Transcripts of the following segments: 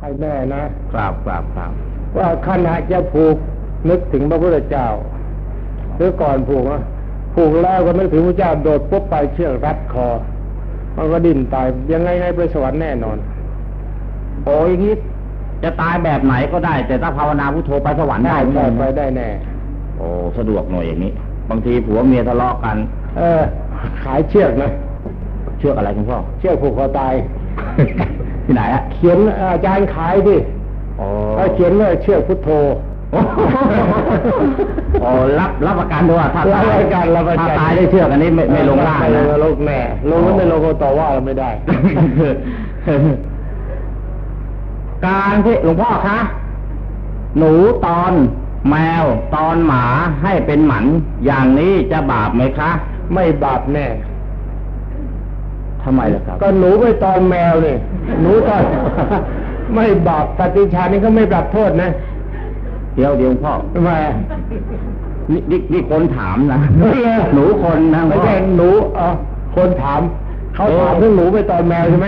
ให้แน่นะครับครับครับว่าขณะจะผูกนึกถึงพระพุทธเจ้าหรือก่อนผูกนะผูกแล้วก็นึกถึงพระเจ้าโดดปุ๊บไปเชือกรัดคอ มันก็ดิ้นตายยังไงไงไปสวรรค์แน่นอน โอ้ยนี้จะตายแบบไหนก็ได้ แต่ถ้าภาวนาพุทโธไปสวรรค์ได้ได้เหมือนได้กันไปได้แน่ โอ้สะดวกหน่อยอย่างนี้ บางทีผัวเมียทะเลาะกัน เออ ขายเชือกนะเชื่อกอะไรคุณพ่อเชือกผูกคอตาย ที่ไหนฮะเขียนอาจารย์ขายดิโอ้ถ้าเขียนว่าเชือกพุทโธโอ้รับรับประกันด้วยว่าถ้ารับประกันรับประกันถ้าตายได้เชือกอันนี้ไม่ไม่ลงล่างไม่นะลงแน่ลงแล้วไม่ลงก็ต่อว่าเราไม่ได้ การที่หลวงพ่อคะหนูตอนแมวตอนหมาให้เป็นหมัน อย่างนี้จะบาปไหมคะ ไม่บาปแน่ทำไมล่ะครับ ก็หนูไปตอนแมวนี่ หนูตอนไม่บาปปฏิชานี่ก็ไม่ปรับโทษนะ เดี๋ยวเดี๋ยวพ่อทำไมนี่นี่นี่คนถามนะหนูคนนะไม่พ่อใช่หนูเออคนถาม เขาเออถามเรื่องหนูไปตอนแมวใช่ไหม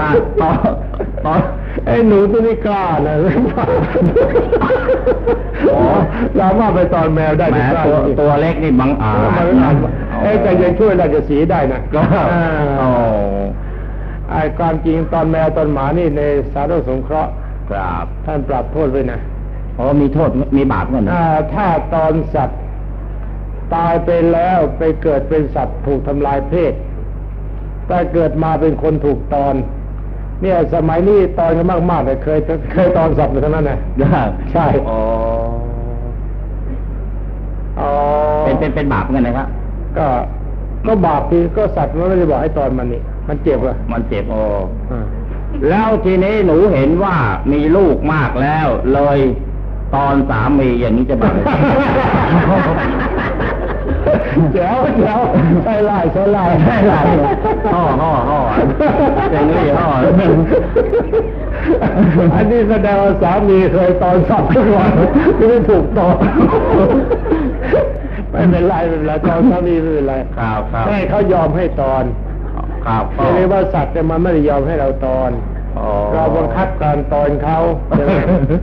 ตอนตอนตอนไอ้หนูตัวนี้กล้านะอ๋อสามารถไปตอนแมวได้แหมที่กล้าตัวจริงๆตัวเล็กนี่บังอาจมันอ่านว่าเอ้ยแต่ยังช่วยราชสีห์ได้นะก็อ่าโอ้ ไอ้ความจริงตอนแมวตอนหมานี่ในสาธารณสงเคราะห์ครับท่านปรับโทษไว้นะเพราะมีโทษมีบาปเหมือนกันนะอ่าถ้าตอนสัตว์ตายไปแล้วไปเกิดเป็นสัตว์ถูกทำลายเพศถ้าเกิดมาเป็นคนถูกตอน เนี่ยสมัยนี้ตอนกันมากๆเลยเคยเคยตอนสัตว์มาทั้งนั้นนะใช่อ๋ออ๋อเป็นเป็นเป็นบาปเหมือนกันนะครับก็ก็บาปทีก็สัตว์มันไม่ได้บอกให้ตอนมันนี่มันเจ็บอะมันเจ็บโอ้อ่าแล้วทีนี้หนูเห็นว่ามีลูกมากแล้ว เลยตอนสามีอย่างนี้จะบาปไหมเจ๋วเจ๋วใช่ไล่ใช่ไล่ใช่ไล่ห่อห่อห่อเจ๋งเลยห่ออันนี้แสดงว่าสามีเคยตอนสับทุกวันไม่ได้ถูกตอนไม่เป็นไรไม่เป็นไรตอนสามีไม่เป็นไรครับครับให้เขายอมให้ตอน ครับไม่ได้ว่าสัตว์เนี่ยมันไม่ได้ยอมให้เราตอนอ๋อเราบังคับการตอนเขาใช่ไหม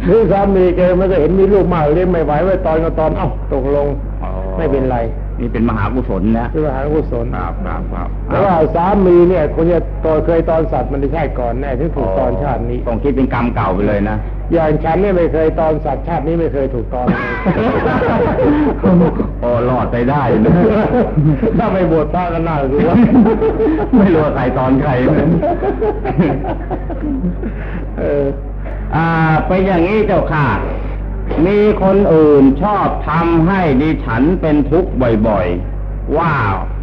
หรือสามีแกมันก็เห็นมีลูกมากเลี้ยงไม่ไหวไว้ตอนก็ตอนเอ้าตกลงอ๋อไม่เป็นไร นี่เป็นมหากุศลนะคือมหากุศลครับครับครับแต่ว่าสามีเนี่ยคนจะตอนเคยตอนสัตว์มันไม่ใช่ก่อนแน่ถึงถูกตอนชาตินี้ต้องคิดเป็นกรรมเก่าไปเลยนะอย่างฉันเนี่ยไม่เคยตอนสัตว์ชาตินี้ไม่เคยถูกตอนเลยโอ้รอดไปได้นะถ้าไม่บวชพระก็น่ารู้ว่าไม่รู้ว่าใครตอนใครนะเออ อ่าเป็นอย่างนี้เจ้าค่ะ มีคนอื่นชอบทำให้ดิฉันเป็นทุกข์บ่อยๆ ว่า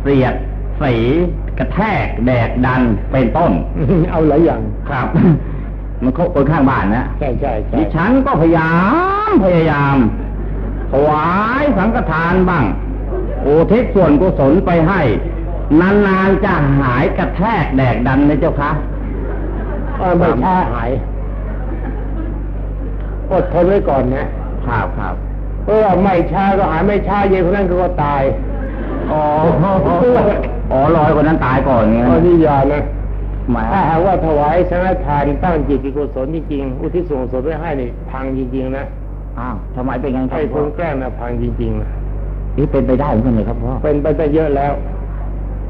เสียด สี กระแทก แดกดันเป็นต้น เอาหลายอย่าง ครับ มันเขาคนข้างบ้านนะ ใช่ใช่ใช่ดิฉันก็พยายามพยายามถวายสังฆทานบ้างอุทิศส่วนกุศลไปให้ นานๆจะหายกระแทกแดกดันนะเจ้าคะเออไม่ช้าหาย อดทนไว้ก่อนนะครับครับเพราะว่าไม่ช้าก็หายไม่ช้าเย็นคนนั้นก็ตายอ๋ออ๋อลอยคนนั้นตายก่อนไงอันนี้อย่านะหมายถ้าหากว่าถวายสังฆทานตั้งจิตกุศลจริงๆอุทิศส่วนกุศลไว้ให้นี่พังจริงๆนะอ้าวทำไมเป็นไงครัให้บคพ่อนแกล้งนะพังจริงๆนะนี่เป็นไปได้เหมือนกันเลยครับพ่อเป็นไปได้เยอะแล้ว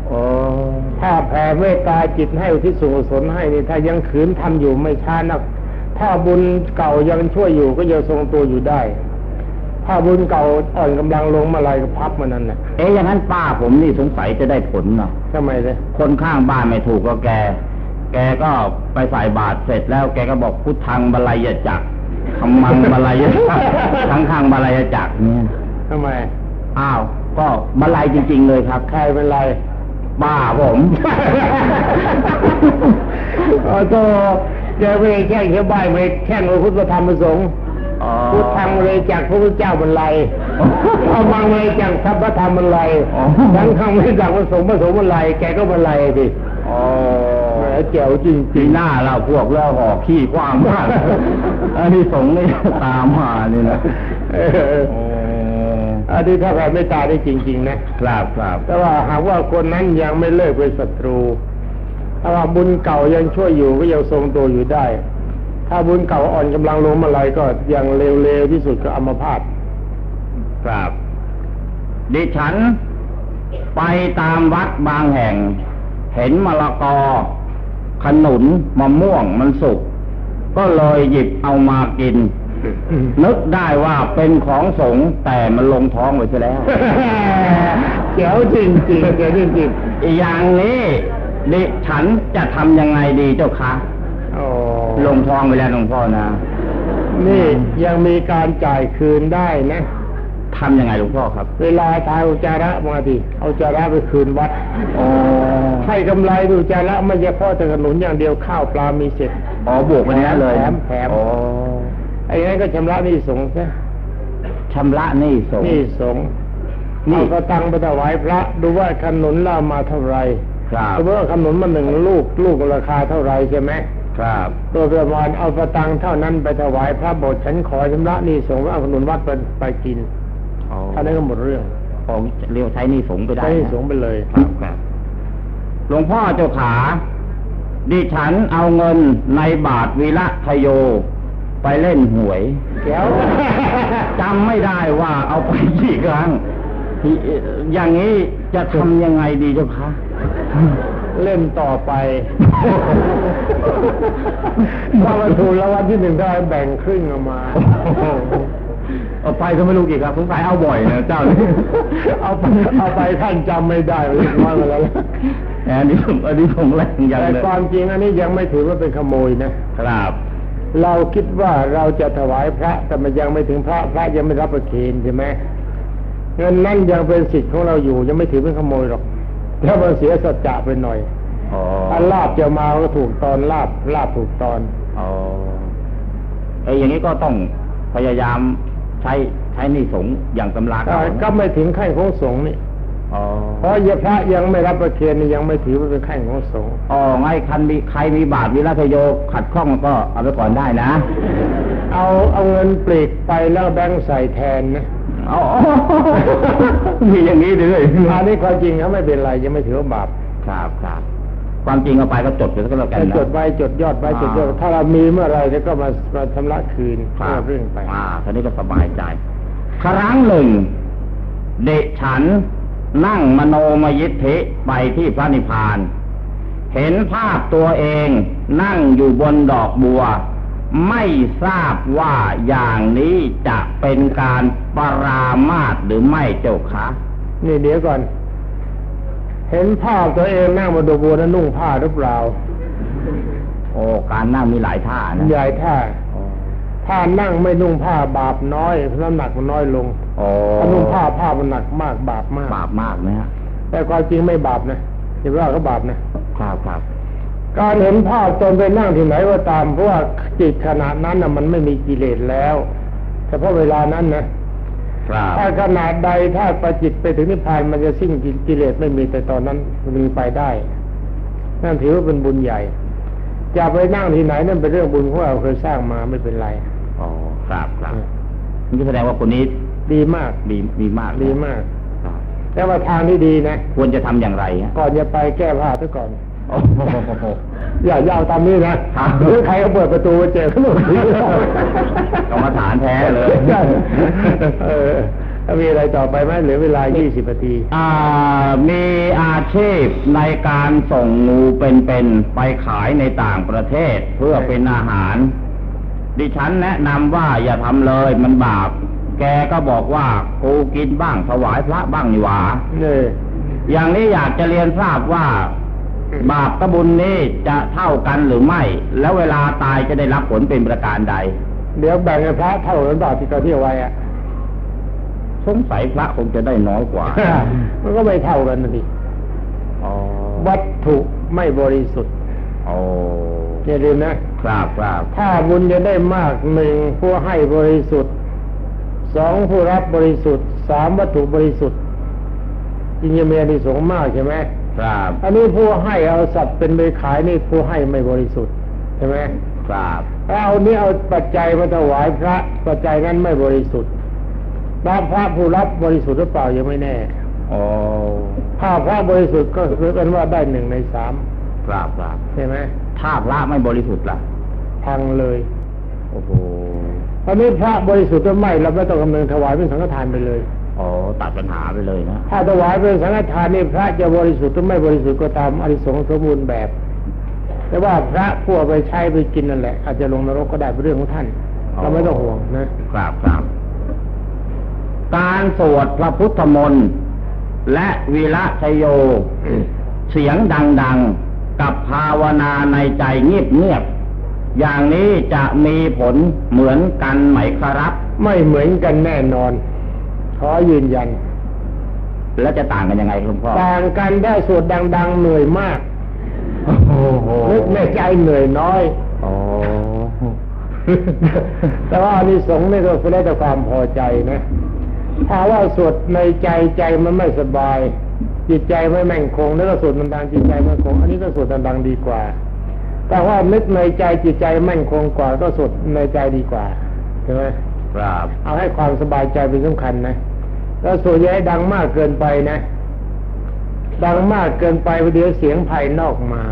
โอ้ถ้าแผ่เมตตาจิตให้อุทิศส่วนกุศลให้นี่ถ้ายังขืนทำอยู่ไม่ช้านัก ถ้าบุญเก่ายังช่วยอยู่ก็ยังทรงตัวอยู่ได้ ถ้าบุญเก่าอ่อนกำลังลงเมาอะไรก็พับมันนั่นแหละเอ๊ะอย่างนั้นป้าผมนี่สงสัยจะได้ผลเนาะทำไมเลยคนข้างบ้านไม่ถูกก็แก แกก็ไปใส่บาตรเสร็จแล้วแกก็บอกพุทธังบาลายจักรธรรมังบาลายจักรทั้งข้างบาลายจักรเนี่ยทำไมอ้าวก็บาลายจริง ๆ เลยครับใครเป็นไรป้าผมโอ้โต แกไม่ได้แข่งแค่ใบไม่แข่งพระพุทธธรรมประสงค์อ๋อพุทธังเลยจากพระพุทธเจ้าบรรลัยเอามังเลยจากพระพระธรรมบรรลัยอ๋อทั้งคำไม่จากพระสงฆ์พระสงฆ์บรรลัยแกก็บรรลัยดิอ๋อแหมแจ๋วจริงปีหน้าเราพวกเราหอกขี้กว้างมากอันนี้สงส์นี่ตามมานี่นะๆเออโอ้อันนี้ถ้าแผ่ไม่ตายได้จริง ๆ นะครับครับแต่ว่าหากว่าคนนั้นยังไม่เลิกเป็นศัตรู ถ้าว่าบุญเก่ายังช่วยอยู่ก็ยังทรงตัวอยู่ได้ ถ้าบุญเก่าอ่อนกำลังลงเมื่อไหรก็ยังเร็วๆที่สุดก็อัมพาตครับ ดิฉันไปตามวัดบางแห่ง เห็นมะละกอ ขนุนมะม่วงมันสุก ก็เลยหยิบเอามากิน นึกได้ว่าเป็นของสงฆ์แต่มันลงท้องไปซะแล้วเจ๋วจริงจริงๆเจ๋วจริงจริงอีกอย่างนี้ ดิฉันจะทำยังไงดีเจ้าคะๆอ๋อลงท้องไปแล้วหลวงพ่อนะ นี่ยังมีการจ่ายคืนได้นะทำยังไงหลวงพ่อครับ เวลาทายอุจจาระมาดิเอาอุจจาระไปคืนวัดอ๋อให้กำไรดูจาระไม่ใช่พ่อแต่ขนุนอย่างเดียวข้าวปลามีเสร็จอ๋อบวกไปนี้เลยแถมแถมอ๋อไอ้นั้นก็ชำระหนี่สงฆ์ซะชำระหนี่สงฆ์หนี่สงฆ์นี่เอาก็ตังค์ไปถวายพระดูว่าขนุนล่ามาเท่าไหร่ ครับสมมติว่าขนุนมาหนึ่งลูกลูกราคาเท่าไหร่ใช่ไหมครับโดยประมาณเอาประตังค์เท่านั้นไปถวายพระโบสถ์ฉันขอชำระหนี่สงฆ์เอาขนุนวัดไปไปกินอ๋ออันนั้นก็หมดเรื่องของเรียกว่าใช้หนี่สงฆ์ไปได้ใช้หนี่นะสงฆ์ไปเลยครับครับหลวงพ่อเจ้าขาดิฉันเอาเงินในบาทวีระทโย ไปเล่นหวยเดี๋ยวจำไม่ได้ว่าเอาไปกี่ครั้งที่อย่างนี้จะทำยังไงดีเจ้าคะ เล่นต่อไปถ้ามาถูกรางวัลที่หนึ่งได้แบ่งครึ่งออกมาเอาไปก็ไม่รู้กี่ครับสงสัยเอาบ่อยนะเจ้านี่เอาไปเอาไปท่านจำไม่ได้เรียบร้อยมาแล้วอันนี้ผมอันนี้ผมแรงอย่างแต่เลยความจริงอันนี้ยังไม่ถือว่าเป็นขโมยนะครับ เราคิดว่าเราจะถวายพระแต่มันยังไม่ถึงพระพระยังไม่รับประเคนใช่ไหมเงินนั่นยังเป็นสิทธิ์ของเราอยู่ยังไม่ถือเป็นขโมยหรอก ถ้ามันเสียสัจจะไปหน่อยอ๋อถ้าลาบจะมาก็ถูกตอนลาบลาบถูกตอนอ๋อไอ้ยอย่างนี้ก็ต้องพยายามใช้ใช้หนี่สงฆ์อย่างตำราก็เก่าก็ไม่ถึงขั้นของสงฆ์นี่อ๋อเพราะยพระยังไม่รับประเคนนี่ยังไม่ถือว่าเป็นขั้นของสงฆ์อ๋อไงคันมีใครมีบาทวิรัตโยขัดข้องก็เอาไปก่อนได้นะ เอาเอาเงินปลีกไปแล้วแบงค์ใส่แทนนะ อ๋อมีอย่างนี้ด้วยอันนี้ความจริงเขาไม่เป็นไรยังไม่ถือว่าบาปครับครับความจริงเอาไปก็จดไปก็แล้วกันให้นะจดไว้จดยอดไว้อ่าจดยอดถ้าเรามีเมื่อไหรแล้วก็มามาชำระคืนครัก็บเรื่องไป อ่าทีนี้ก็สบายใจ ครั้งหนึ่ง เด็กฉันนั่งมโนมยิทธิไปที่พระนิพพาน เห็นภาพตัวเองนั่งอยู่บนดอกบัว ไม่ทราบว่าอย่างนี้จะเป็นการปรามาสหรือไม่เจ้าคะนี่เดี๋ยวก่อน เห็นภาพตัวเองนั่งบนดอกบัวนั้นนุ่งผ้าหรือเปล่า โอ้การนั่งมีหลายท่านะใหญ่ท่าอ๋อถ้านั่งไม่นุ่งผ้าบาปน้อยน้ำหนักมันน้อยลงอ๋อถ้านุ่งผ้าผ้ามันหนักมากบาปมาก บาปมากนะฮะแต่ความจริงไม่บาปนะอย่าไปว่าเขาบาปนะครับครับ การเห็นภาพตนไปนั่งที่ไหนก็ตามเพราะว่าจิตขณะนั้นน่ะมันไม่มีกิเลสแล้วเฉพาะเวลานั้นนะครับถ้าขนาดใดถ้าประจิตไปถึงนิพพานมันจะสิ้นกิเลสไม่มีแต่ตอนนั้นมันมีไปได้นั่นถือว่าเป็นบุญใหญ่จะไปนั่งที่ไหนนั่นเป็นเรื่องบุญของเราเคยสร้างมาไม่เป็นไรอ๋อครับครับนี่แสดงว่าคนนี้ดีมากดีดีมากนะดีมากครับแต่ว่าทางที่ดีนะ ควรจะทำอย่างไรฮะก่อนจะไปแก้ผ้าซะก่อนโอ้โหอย่าอย่าเอาตามนี้นะครับหรือใครเขาเปิดประตูไปเจอขนมทีกรรมฐานแท้เลยใช่เออแล้วมีอะไรต่อไปไหมเหลือเวลา 20นาทีอ่ามีอาชีพในการส่งงูเป็นๆไปขายในต่างประเทศเพื่อเป็นอาหาร ดิฉันแนะนำว่าอย่าทำเลยมันบาป แกก็บอกว่ากูกินบ้างถวายพระบ้างนี่หว่านี่อย่างนี้อยากจะเรียนทราบว่า บาปกับบุญนี้จะเท่ากันหรือไม่ แล้วเวลาตายจะได้รับผลเป็นประการใด เดี๋ยวแบ่งให้พระเท่ากันบาทที่เขาเที่ยวไว้อะสงสัยพระคงจะได้น้อยกว่า มันก็ไม่เท่ากันนะดิอ๋อวัตถุไม่บริสุทธิ์โอ้อย่าลืมนะครับครับถ้าบุญจะได้มากหนึ่งผู้ให้บริสุทธิ์สองผู้รับบริสุทธิ์สามวัตถุบริสุทธิ์จริงๆมีอานิสงส์มากใช่ไหม ครับ อันนี้ผู้ให้เอาสัตว์เป็นไปขายนี่ผู้ให้ไม่บริสุทธิ์ใช่ไหมครับถ้าเอานี้เอาปัจจัยมาถวายพระปัจจัยนั้นไม่บริสุทธิ์ถ้าพระผู้รับบริสุทธิ์หรือเปล่ายังไม่แน่โอ้ถ้าพระบริสุทธิ์ก็คือเป็นว่าได้หนึ่งในสามครับครับใช่ไหมถ้าพระไม่บริสุทธิ์ล่ะพังเลยโอ้โหตอนนี้พระบริสุทธิ์หรือไม่เราไม่ต้องกำเนินถวายเป็นสังฆทานไปเลย อ๋อตัดปัญหาไปเลยนะ ถ้าถวายเป็นสังฆทานนี่พระจะบริสุทธิ์หรือไม่บริสุทธิ์ก็ตามอริสงส์สมบูรณ์แบบ แต่ว่าพระผู้เอาไปใช้ไปกินนั่นแหละ อาจจะลงนรกก็ได้เป็นเรื่องของท่าน เราไม่ต้องห่วงนะครับครับการสวดพระพุทธมนต์และวีระชโย เสียงดัง ๆ กับภาวนาในใจเงียบๆอย่างนี้จะมีผลเหมือนกันไหมครับ ไม่เหมือนกันแน่นอนข อยืนยัน แล้วจะต่างกันยังไงคุณพ่อต่างกันได้สวดดัง ๆ เหนื่อยมากโอ้โหนึกในใจเหนื่อยน้อยอ๋อแต่ว่าอานิสงส์นี่ก็คือได้แต่ความพอใจนะถ้าว่าสวดในใจใจมันไม่สบาย จิตใจไม่แม่งคงแล้วก็สวดดังๆจิตใจมั่นคง อันนี้ก็สวดดังๆดีกว่า แต่ว่านึกในใจจิตใจแม่งคงกว่า ก็สวดในใจดีกว่าใช่ไหมครับ เอาให้ความสบายใจเป็นสำคัญนะ แล้วสวดอย่าให้ดังมากเกินไปนะ ดังมากเกินไปเดี๋ยวเสียงภายนอกมา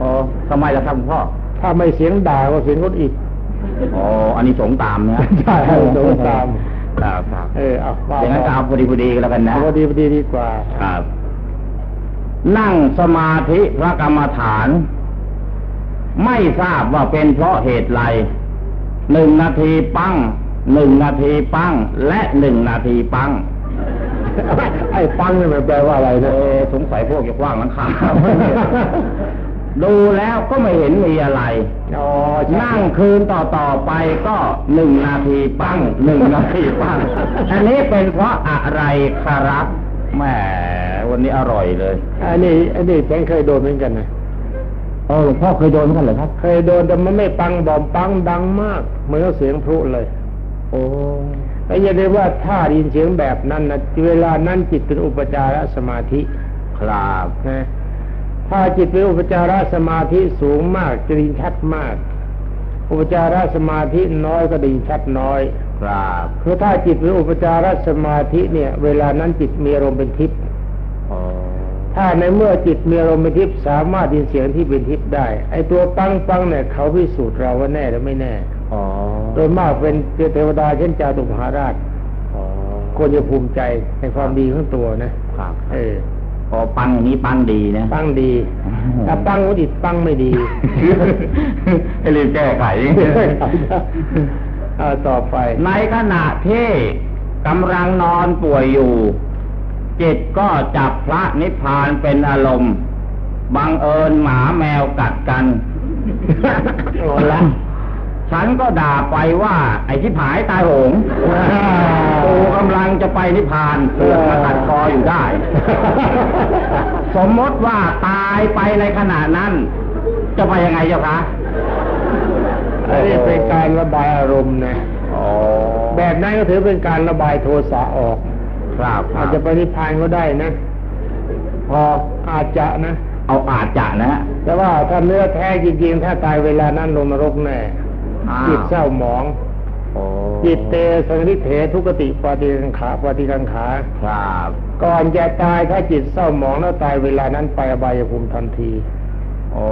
อ๋อทำไมล่ะครับคุณพ่อ ถ้าไม่เสียงด่าก็เสียงคนอีกอ๋ออันนี้สงส์ตามนะใช่อานิสงส์ตามครับครับเออเอาว่าอย่างนั้นก็เอาพอดีพอดีกันแล้วกันนะเอาพอดีพอดีดีกว่าครับ นั่งสมาธิพระกรรมฐาน ไม่ทราบว่าเป็นเพราะเหตุไรหนึ่งนาทีปั้ง หนึ่งนาทีปั้งและหนึ่งนาทีปั้งไอ้ปังนี่มันแปลว่าอะไรเอนะอสงสัยพวกจะกว้างหลังคาดูแล้วก็ไม่เห็นมีอะไรอ๋อใช่นั่งคืนต่อต่อๆไปก็หนึ่งนาทีปั้งหนึ่งนาทีปั้งอันนี้เป็นเพราะอะไรครับแหมวันนี้อร่อยเลย อันนี้ อันนี้แกเคยโดนเหมือนกันนะเออหลวงพ่อเคยโดนเหมือนกันเหรอครับ เคยโดนแต่มันไม่ปังบอมปังดังมากเหมือนกับเสียงพลุเลย โอ้แต่อย่าได้ว่าถ้าได้ยินเสียงแบบนั้นนะเวลานั้นจิตเป็นอุปจารสมาธิครับนะถ้าจิตเป็นอุปจารสมาธิสูงมากจะได้ยินชัดมาก อุปจารสมาธิน้อยก็ได้ยินชัดน้อยครับคือถ้าจิตเป็นอุปจารสมาธิเนี่ย เวลานั้นจิตมีอารมณ์เป็นทิพย์อ๋อถ้าในเมื่อจิตมีอารมณ์เป็นทิพย์สามารถยินเสียงที่เป็นทิพย์ได้ ไอ้ตัวปังปังเนี่ยเขาพิสูจน์เราว่าแน่หรือไม่แน่อ๋อ โดยมากเป็นเทวดาเช่นจาตุมหาราชอ๋อควรจะภูมิใจในความดีของตัวนะครับเออพอปังอย่างนี้ปังดีนะปังดีถ้าปังวัดิตปังไม่ดีให้รีบแก้ไขเอาต่อไป ในขณะที่กำลังนอนป่วยอยู่ จิตก็จับพระนิพพานเป็นอารมณ์บังเอิญหมาแมวกัดกันโอ้ละ ฉันก็ด่าไปว่า ไอ้ที่ผายตายโหงกูกำลังจะไปนิพพานเพื่อมาตัดคออยู่ได้ สมมติว่าตายไปในขณะนั้น จะไปยังไงเจ้าคะอันนี้เป็นการระบายอารมณ์นะอ๋อแบบนั้นก็ถือเป็นการระบายโทสะออก ครับคอารัจบจะไปนิพพานก็ได้นะ พออาจจะนะ เอาอาจจะนะฮะแต่ว่าถ้าเนื้อแท้จริงๆ ถ้าตายเวลานั้นลงนรกแน่อ้าว จิตเศร้าหมองโอ้จิตเตสังนิเถทุกติปฏิกังขาปฏิกังขาครับก่อนจะตายถ้าจิตเศร้าหมองแล้วตายเวลานั้นไปอบายภูมิทันทีโอ้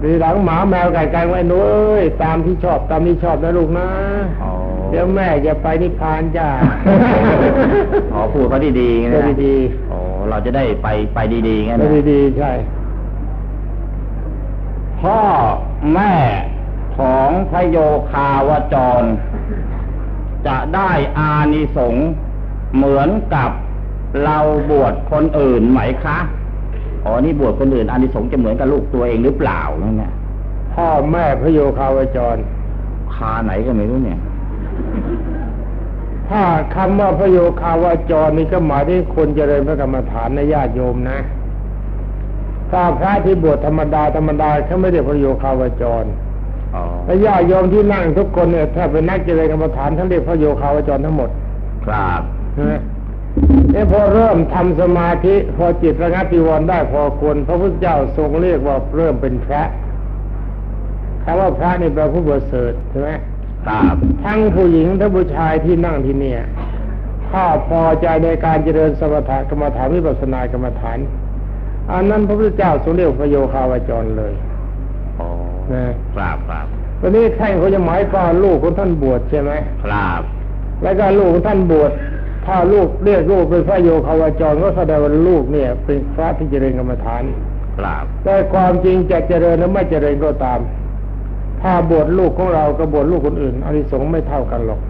หรือหลังหมาแมวไก่ไก่ไว้หนูเอ้ยตามที่ชอบตามที่ชอบนะลูกนะอ๋อเดี๋ยวแม่จะไปนิพพานจ้าอ๋อพูดเขาดีๆพูนะดดีอ๋อเราจะได้ไปไปดีๆงั้นพูนะดดีๆใช่พ่อแม่ ของพระโยคาวจร จะได้อานิสงส์เหมือนกับเราบวชคนอื่นไหมคะอ๋อนี่บวชคนอื่นอานิสงส์จะเหมือนกับลูกตัวเองหรือเปล่านั่นเนี่ยพ่อแม่พระโยคาวจร คาไหนก็ไม่รู้เนี่ย ถ้าคำว่าพระโยคาวจรนี่ก็หมายถึงคนเจริญพระกรรมฐานในญาติโยมนะถ้าพระที่บวชธรรมดาธรรมดาเขาไม่ได้พระโยคาวจรอ๋อ และญาติโยมที่นั่งทุกคนเนี่ยถ้าเป็นนักเจริญกรรมฐานท่านเรียกพระโยคาวจรทั้งหมด ครับนะเนี่ยพอเริ่มทำสมาธิ พอจิตระงับปีวรณ์ได้พอควรพระพุทธเจ้าทรงเรียกว่าเริ่มเป็นพระคำว่าพระนี่แปลผู้ประเสริฐใช่ไหมครับทั้งผู้หญิงทั้งผู้ชายที่นั่งที่เนี่ยถ้าพอใจในการเจริญสมถกรรมฐานวิปัสสนากรรมฐานอันนั้นพระพุทธเจ้าทรงเรียกว่าพระโยคาวจรเลยอ๋อ นะครับครับตอนนี้ท่านเขาจะหมายความลูกของท่านบวชใช่ไหมครับแล้วก็ลูกของท่านบวชถ้าลูกเรียกลูกเป็นพระโยคาวาจรก็แสดงว่าลูกเนี่ย เป็นพระที่เจริญกรรมฐานครับแต่ความจริงจะเจริญหรือไม่เจริญก็ตาม ถ้าบวชลูกของเรากับบวชลูกคนอื่นอานิสงส์ไม่เท่ากันหรอก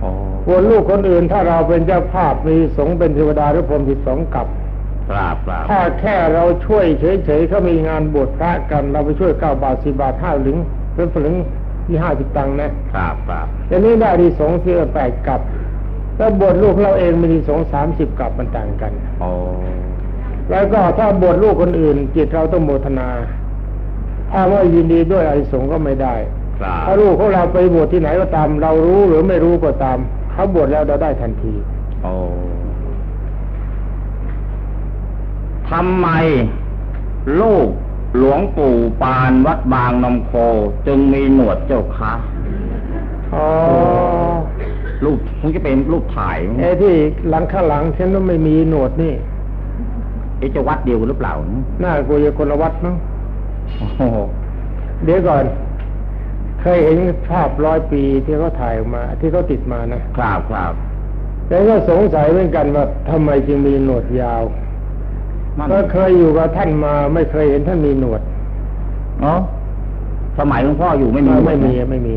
โอ้บวชลูกคนอื่น ถ้าเราเป็นเจ้าภาพมีสงฆ์เป็นเทวดาหรือพรหมสิบสองกับ ครับครับถ้าแค่เราช่วยเฉยๆเขามีงานบวชพระกัน เราไปช่วยเก้าบาทสิบาทห้าหลึงหรือฝลึงที่ห้าสิบตังค์นะครับครับอย่างนี้ได้ดีสงฆ์ที่แปดกับแล้วบวชลูกเราเองมีดีสงฆ์สามสิบกับมันต่างกันโอ้แล้วก็ถ้าบวชลูกคนอื่น จิตเราต้องโมทนา ถ้าว่ายินดีด้วยอานิสงส์ก็ไม่ได้ครับถ้าลูกของเราไปบวชที่ไหนก็ตาม เรารู้หรือไม่รู้ก็ตามเขาบวชแล้วเราได้ทันทีโอ้ ทำไมลูกหลวงปู่ปานวัดบางนมโค จึงมีหนวดเจ้าคะอ๋อรูปคงจะเป็นรูปถ่ายไอ้ที่หลังข้างหลังฉันก็ไม่มีหนวดนี่เอ๊ะจะวัดเดียวกันหรือเปล่าหน้ากูจะคนละวัดมั้งโอ้โหเดี๋ยวก่อน เคยเห็นภาพร้อยปีที่เขาถ่ายออกมา ที่เขาติดมานะครับครับแล้วก็สงสัยเหมือนกันว่าทำไมจึงมีหนวดยาวมัน ก็เคยอยู่กับท่านมาไม่เคยเห็นท่านมีหนวดเนาะสมัยหลวงพ่ออยู่ไม่มีไม่มีไม่มี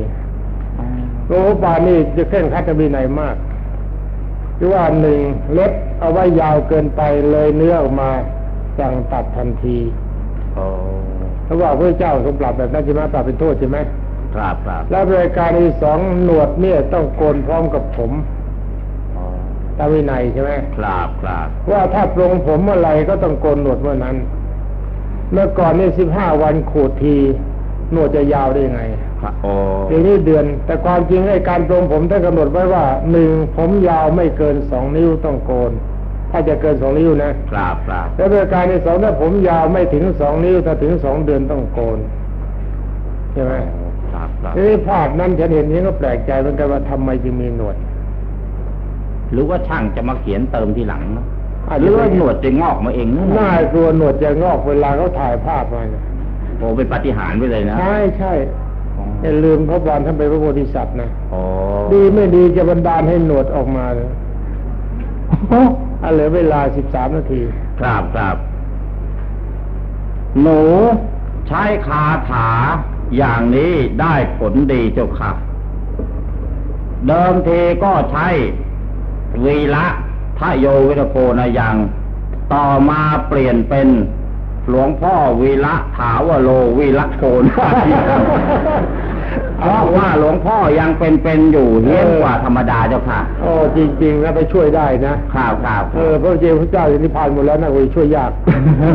หลวงพ่อปานนี่จะเคร่งครัดจะมีไหนมากที่ว่าหนึ่งเล็บเอาไว้ยาวเกินไปเลยเนื้อออกมาสั่งตัดทันทีโอ้เพราะว่าพระเจ้าทรงปรับแบบนั้นใช่ไหมปรับเป็นโทษใช่ไหมครับครับแล้วรายการที่สองหนวดเนี่ยต้องโกนพร้อมกับผมอ๋อ ตามวินัยใช่ไหมครับครับว่าถ้าปรงผมเมื่อไหรก็ต้องโกนหนวดเมื่อนั้น เมื่อก่อนนี่สิบห้าวันขูดที หนวดจะยาวได้ยังไงครับโอ้ทีนี้เดือน แต่ความจริงไอ้การปรงผมท่านกำหนดไว้ว่าหนึ่งผมยาวไม่เกินสองนิ้วต้องโกน ถ้าจะเกินสองนิ้วนะครับครับแล้วรายการที่สองถ้าผมยาวไม่ถึงสองนิ้วถ้าถึงสองเดือนต้องโกนใช่ไหมครับครับทีนี้ภาพนั้นฉันเห็นนี้ก็แปลกใจเหมือนกันว่าทำไมจึงมีหนวด หรือว่าช่างจะมาเขียนเติมทีหลังนะอาจหจะรือว่าหนวดจะงอกมาเองนะน่ากลัวหนวดจะงอกเวลาเขาถ่ายภาพมาเนี่ยโอ้เป็นปาฏิหารย์ไปเลยนะ ใช่ใช่อ๋ออย่าลืมพระบาลท่านเป็นพระโพธิสัตว์นะอ๋อดีไม่ดีจะบันดาลให้หนวดออกมาเลยอะเหลือเวลาสิบสามนาที ครับครับหนูใช้คาถาอย่างนี้ได้ผลดีเจ้าค่ะ เดิมทีก็ใช้ วีละทะโยวิรโกนายังต่อมาเปลี่ยนเป็นหลวงพ่อวีละถาวโลวีละโกนายังเพราะว่าหลวงพ่อยังเป็นๆอยู่เฮี้ยนกว่าธรรมดาเจ้าค่ะโอ้จริงๆนะไปช่วยได้นะครับครับเออพระเจ้าพระเจ้าสินิพพานหมดแล้วนะคุยช่วยยาก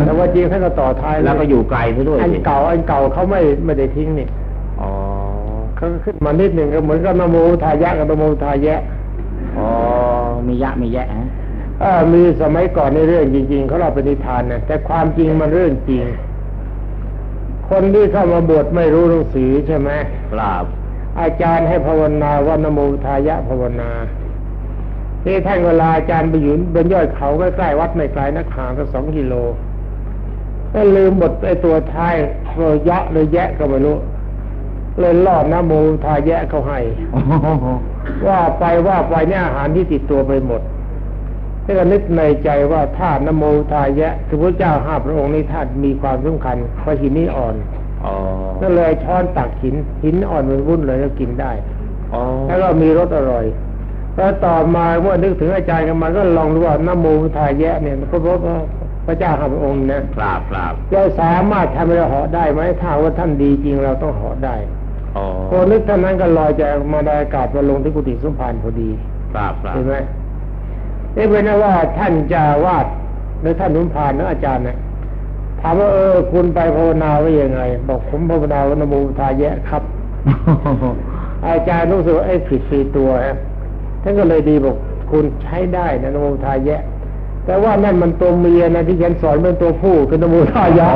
แต่ว่าจริงท่านก็ต่อท้ายแล้วก็อยู่ไกลซะด้วยอันสิเก่าอันเก่าเขาไม่ไม่ได้ทิ้งนี่อ๋อเขาก็ขึ้นมานิดหนึ่งก็เหมือนกับนโมทายะกับนโมทายะ อ๋อมียะมีแยะฮะเออมีสมัยก่อนในเรื่องจริงๆเขาเราเป็นนิทานนะแต่ความจริงมันเรื่องจริง คนที่เข้ามาบวชไม่รู้หนังสือใช่ไหมครับอาจารย์ให้ภาวนาว่านโมทายะภาวนาที่ท่านเวลาอาจารย์ไปอยู่บนยอดเขาใกล้ๆวัดไม่ไกลนักห่างก็สองกิโลก็ลืมบทไอตัวท้ายเรยะเลยแยะก็ไม่รู้เลยล่อนโมทายะเขาให้ ว่าไปว่าไปเนี่ยอาหารที่ติดตัวไปหมดนี่ก็นึกในใจว่าถ้านโมทายะคือพระเจ้าห้าพระองค์นี้ท่านมีความสำคัญเพราะหินนี้อ่อนอ๋อก็เลยช้อนตักหินหินอ่อนมันวุ่นเลยก็กินได้อ๋อแล้วก็มีรสอร่อยแล้วต่อมาเมื่อนึกถึงอาจารย์กันมาก็ลองดูว่านโมทายะเนี่ยพระพระพระเจ้าห้าพระองค์นะครับครับจะสามารถทำให้เราเหาะได้ไหมถ้าว่าท่านดีจริงเราต้องเหาะได้อ๋อ พอนึกเท่านั้นก็ลอยจากมาในอากาศมาลงที่กุฏิสุพานพอดีครับครับเห็นไหมนี่เป็นว่าท่านจะวาดหรือท่านนุพานหรืออาจารย์เนี่ยถามว่าเออคุณไปภาวนาไว้ยังไง บอกผมภาวนาว่านโมทายะครับ อาจารย์รู้สึกว่าไอ้ผิดสี่ตัวฮะท่านก็เลยดีบอกคุณใช้ได้นะนโมทายะ แต่ว่านั่นมันตัวเมียนะที่ฉันสอนเป็นตัวผู้คือนโมทายะ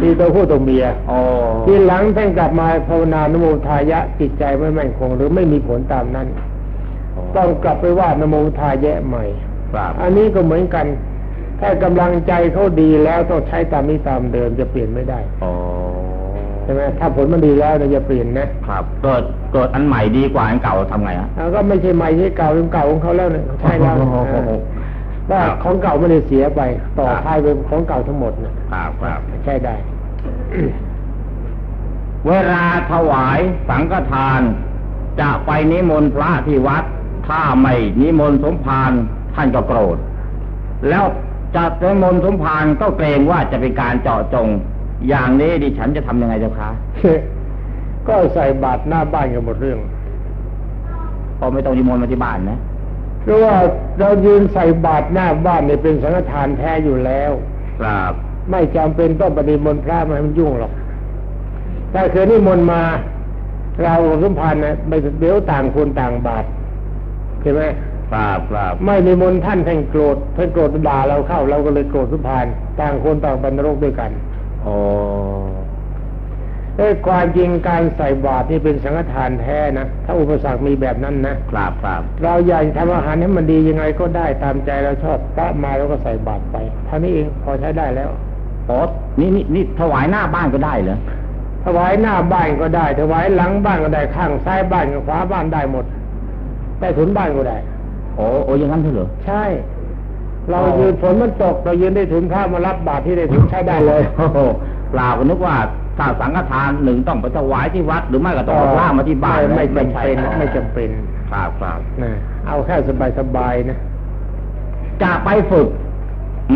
ที่ตัวผู้ตัวเมียอ๋อทีหลังท่านกลับมาภาวนานโมทายะจิตใจไม่มั่นคง หรือไม่มีผลตามนั้น ต้องกลับไปว่านโมทายะใหม่ครับอันนี้ก็เหมือนกัน ถ้ากำลังใจเขาดีแล้วต้องใช้ตามนี้ตามเดิมจะเปลี่ยนไม่ได้อ๋อใช่ไหมถ้าผลมันดีแล้วเนี่ยอย่าเปลี่ยนนะครับเกิดเกิดอันใหม่ดีกว่าอันเก่าทำไงฮะอ่าก็ไม่ใช่ใหม่ที่เก่าเป็นเก่าของเขาแล้วเนี่ยใช่แล้ว โอ้โหอ่าว่าของเก่าไม่ได้เสียไป ต่อครับท้ายเป็นของเก่าทั้งหมดเนี่ยครับครับใช่ได้ เวลาถวายสังฆทาน จะไปนิมนต์พระที่วัด ถ้าไม่นิมนต์สมภารท่านก็โกรธ แล้วจะนิมนต์สมภารก็เกรงว่าจะเป็นการเจาะจง อย่างนี้ดิฉันจะทำยังไงเจ้าคะก็ใส่บาตรหน้าบ้านกันหมดเรื่องก็ไม่ต้องนิมนต์มาที่บ้านนะ เพราะว่าเรายืนใส่บาตรหน้าบ้านเนี่ยเป็นสังฆทานแท้อยู่แล้ว ครับ ไม่จำเป็นต้องปฏิมนต์พระมาให้มันยุ่งหรอกถ้าเคยนิมนต์มาเราสมพันธ์นะไม่เดี๋ยวต่างคนต่างบาตรใช่ไหมครับครับไม่นิมนต์ท่านท่านโกรธท่านโกรธด่าเราเข้าเราก็เลยโกรธสมพันธ์ต่างคนต่างบรรนรกด้วยกันโอ้ เอ้ยความจริงการใส่บาตรนี่เป็นสังฆทานแท้นะ ถ้าอุปสรรคมีแบบนั้นนะครับครับเราอยากทำอาหารให้มันดียังไงก็ได้ตามใจเราชอบพระมาเราก็ใส่บาตรไปเท่านี้เองพอใช้ได้แล้วโอ้นี่นี่นี่ถวายหน้าบ้านก็ได้เหรอถวายหน้าบ้านก็ได้ ถวายหลังบ้านก็ได้ข้างซ้ายบ้านกับขวาบ้านได้หมดใต้ถุนบ้านก็ได้โอ้โอ้อยังงั้นเถอะเหรอใช่ เราอ๋อยืนฝนมันตกเรายืนได้ถุนพระมารับบาตรที่ได้ถุนใช้ได้เลยโอ้โหเปล่าก็นึกว่า ถ้าสังฆทานหนึ่งต้องไปถวายที่วัด หรือไม่ก็ต้องเอาพระมาที่บ้านไม่ไม่ใช่จำเป็นไม่จำเป็นครับครับนะเอาแค่สบายสบายๆนะจะไปฝึก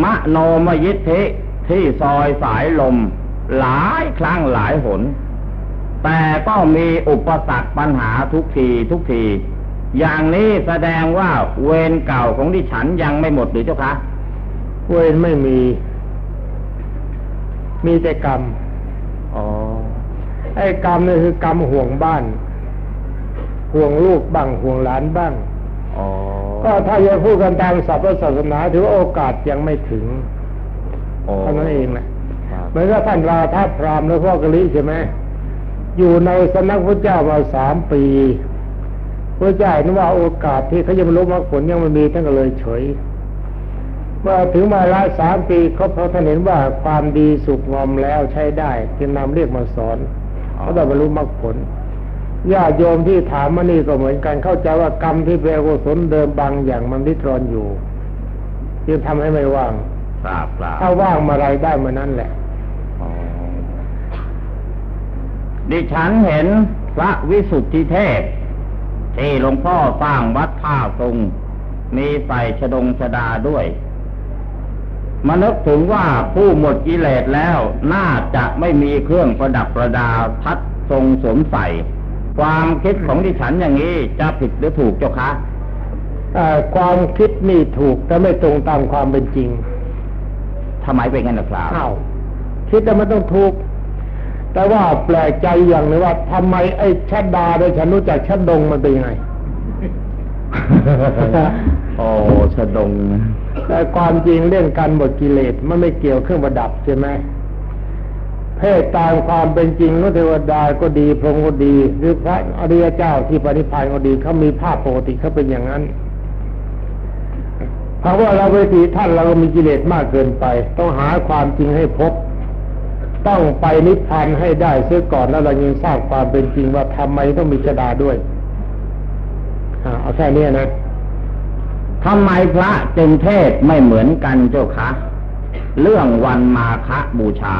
มโนมยิทธิที่ซอยสายลม หลายครั้งหลายหน แต่ก็มีอุปสรรคปัญหาทุกทีทุกที อย่างนี้แสดงว่าเวรเก่าของดิฉันยังไม่หมดหรือเจ้าคะ เวรไม่มี มีแต่กรรม อ๋อ ไอ้กรรมนี่คือกรรมห่วงบ้าน ห่วงลูกบ้างห่วงหลานบ้าง อ๋อ ก็ถ้าจะพูดกันตามศัพท์ศาสนาถือว่าโอกาสยังไม่ถึงโอ้เท่านั้นเองแหละครับเหมือนกับท่านราธาพรามและพ่อกะลิใช่ไหมอยู่ในสำนักพระเจ้ามาสามปีพระเจ้านึกว่าโอกาสที่เขายังไม่รู้มรรคผลยังไม่มีท่านก็เลยเฉย เมื่อถึงมาละสามปีเขาเพราะท่านเห็นว่าความดีสุขงอมแล้วใช้ได้จึงนำเรียกมาสอนเขาได้บรรลุมรรคผลญาติโยมที่ถามมานี่ก็เหมือนกันเข้าใจว่ากรรมที่เป็นอกุศลเดิมบางอย่างมันริดรอนอยู่จึงทำให้ไม่ว่างครับครับถ้าว่างเมาไรได้เมื่อนั้นแหละอ๋อดิฉันเห็นพระวิสุทธิเทพที่หลวงพ่อสร้างวัดท่าทรงมีใส่ชดงชดาด้วย มานึกถึงว่าผู้หมดกิเลสแล้วน่าจะไม่มีเครื่องประดับประดาทัดทรงสวมใส่ ความคิดของดิฉันอย่างนี้จะผิดหรือถูกเจ้าคะเอ่อความคิดนี่ถูกแต่ไม่ตรงตามความเป็นจริงทำไมเป็นงั้นล่ะครับอ้าวคิดแต่มันต้องถูก แต่ว่าแปลกใจอย่างหนึงว่าทำไมไอ้ชัดดาเนี่ยฉันรู้จักชัดดงมันเป็นยังไง โอ้ชดงนะแต่ความจริงเรื่องการหมดกิเลสมันไม่เกี่ยวเครื่องประดับใช่ไหมเพศตามความเป็นจริงก็เทวดาก็ดีพรหมก็ดี หรือพระอริยเจ้าที่ปฏิพานก็ดีเขามีภาพปกติเขาเป็นอย่างนั้นเพราะว่าเราไปถีท่านเราก็มีกิเลสมากเกินไป ต้องหาความจริงให้พบ ต้องไปนิพพานให้ได้เสียก่อนแล้วเรายังทราบความเป็นจริงว่าทำไมต้องมีชดาด้วยอเอาแค่เนี้ยนะ ทำไมพระจึงเทศไม่เหมือนกันเจ้าคะ เรื่องวันมาฆบูชา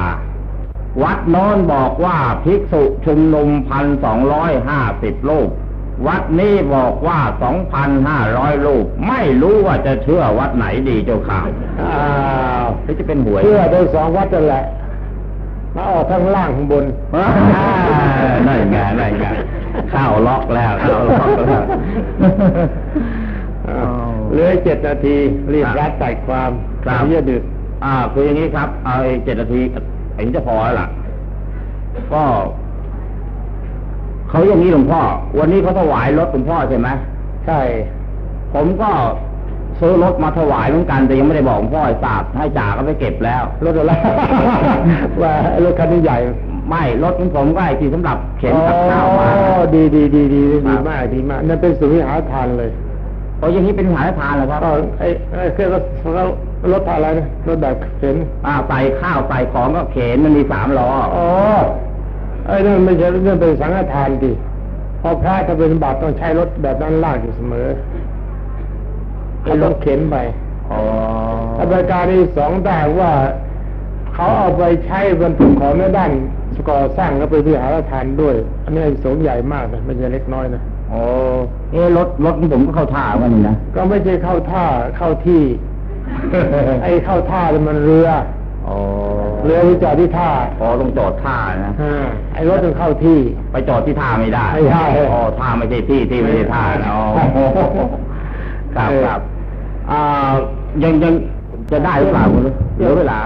วัดโน้นบอกว่าภิกษุชุมนุมพันสองร้อยห้าสิบรูป วัดนี้บอกว่าสองพันห้าร้อยรูป ไม่รู้ว่าจะเชื่อวัดไหนดีเจ้าค่ะอ้าวหรือจะเป็นหวย เชื่อทั้งสองวัดนั่นแหละมาออกทั้งล่างข้างบนอ่านั่นไงนั่นไงเข้าล็อกแล้วเข้าล็อกแล้วอ้าว เหลือเจ็ดนาทีรีบรัดตัดความครับเยอะดึก อ่าคืออย่างนี้ครับ เอาอีกเจ็ดนาทีอันนี้จะพอแล้วล่ะ ก็เขาอย่างนี้หลวงพ่อ วันนี้เขาถวายรถหลวงพ่อใช่ไหมใช่ ผมก็ซื้อรถมาถวายเหมือนกันแต่ยังไม่ได้บอกหลวงพ่อให้ทราบให้จ่าก็ไปเก็บแล้วรถอะไรว่าไอ้รถคันนี้ใหญ่ไม่รถของผมก็ไอ้ที่สำหรับเข็นกับข้าวมาอ๋อดีดีดีดีครัดีบมากดีมากนั่นเป็นสุวิหาทานเลย โอ้ยอย่างนี้เป็นหาทานเหรอครับก็ไอ้ไอ้เครื่องรถรถอะไรนะรถแบบเข็นอ่าใส่ข้าวใส่ของก็เข็นมันมีสามล้ออ๋อไอ้นั่นไม่ใช่นั่นเป็นสังฆทานดิเพอพระถ้าเป็นบาตรต้องใช้รถแบบนั้นลากอยู่เสมอให้รถเข็นไปอ๋อถ้าประการที่สองได้ว่าเขาเอาไปใช้บรรทุกของในด้านก่อสร้างแล้วไปวิหารทานด้วย อันนี้สงส์ใหญ่มากนะไม่ใช่เล็กน้อยนะ โอ้เอ๊ะรถรถของผมก็เข้าท่าวันนี้นะ ก็ไม่ใช่เข้าท่าเข้าที่ ไอ้เข้าท่าเนี่ยมันเรืออ๋อเรือที่จอดที่ท่าอ๋อต้องจอดท่านะอ่าไอ้รถมันเข้าที่ ไปจอดที่ท่าไม่ได้ไม่ได้อ๋อท่าไม่ใช่ที่ที่ไม่ใช่ท่านะอ๋อครับครับอ่ายังยังจะได้หรือเปล่าคุณลุงเหลือเวลา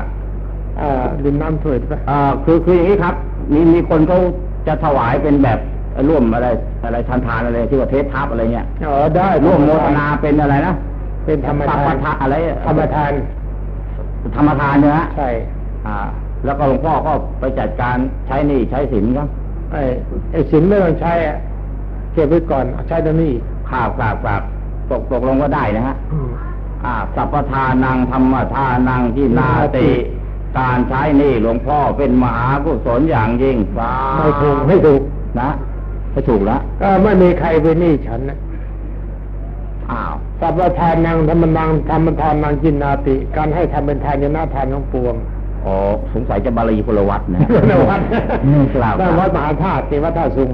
อ่าริมน้ำถ้วยใช่ไหมอ่าคือคืออย่างนี้ครับ มีมีคนเขาจะถวายเป็นแบบร่วมอะไร อะไรทานทานอะไรที่ว่าเทปทับอะไรเงี้ยอ๋อได้ร่วมโมทนาเป็นอะไรนะเป็นธรรมสัทาพนพะอะไรธรรมทานธรรมทานเนี่ยฮะใช่ อ่า แล้วก็หลวงพ่อก็ไปจัดการใช้หนี้ใช้สินครับไอ้ไอ้สินไม่ต้องใช้อะเก็บไว้ก่อนเอาใช้ตอนนี้ข้าวกราบกราบตกตกลงก็ได้นะฮะอืมอ่าสัพพทานังธรรมทานังที่นาติการใช้หนี้หลวงพ่อเป็นมหากุศลอย่างยิ่งสาไม่ถูกไม่ถูกนะ ไม่ถูกแล้วก็ไม่มีใครเป็นหนี้ฉันนะอ้าวสัพพทานนางธรรมนังธรรมทานนางจินนาติ การให้ทำเป็นทานยนาทานของปวงอ๋อสงสัยจะบาลีพลวัตนะนวัดอืมกล่าวนั่นวัดมหาธาตุที่วัดท่าสูง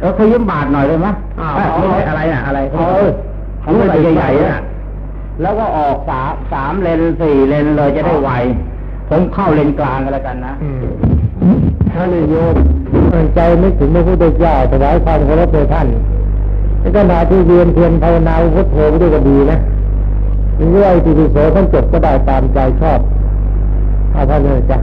เออเคยยืมบาทหน่อยได้ไหมอ้าวเอ้ยเอาอะไรน่ะ อะไรเอาเขาอะไรใหญ่ๆน่ะแล้วก็ออกสามสามเลนสี่เลนเลยจะได้ไวผมเข้าเลนกลางกันแล้วกันนะอืม ท่านโยมตั้งใจนึกถึงพระพุทธเจ้าถวายความเคารพแด่ท่านในขณะที่เรียนเพียรภาวนาพุทโธด้วยก็ดีนะเรื่อยๆที่ดีโสท่านจบก็ได้ตามใจชอบอาท่านเลยจ้ะ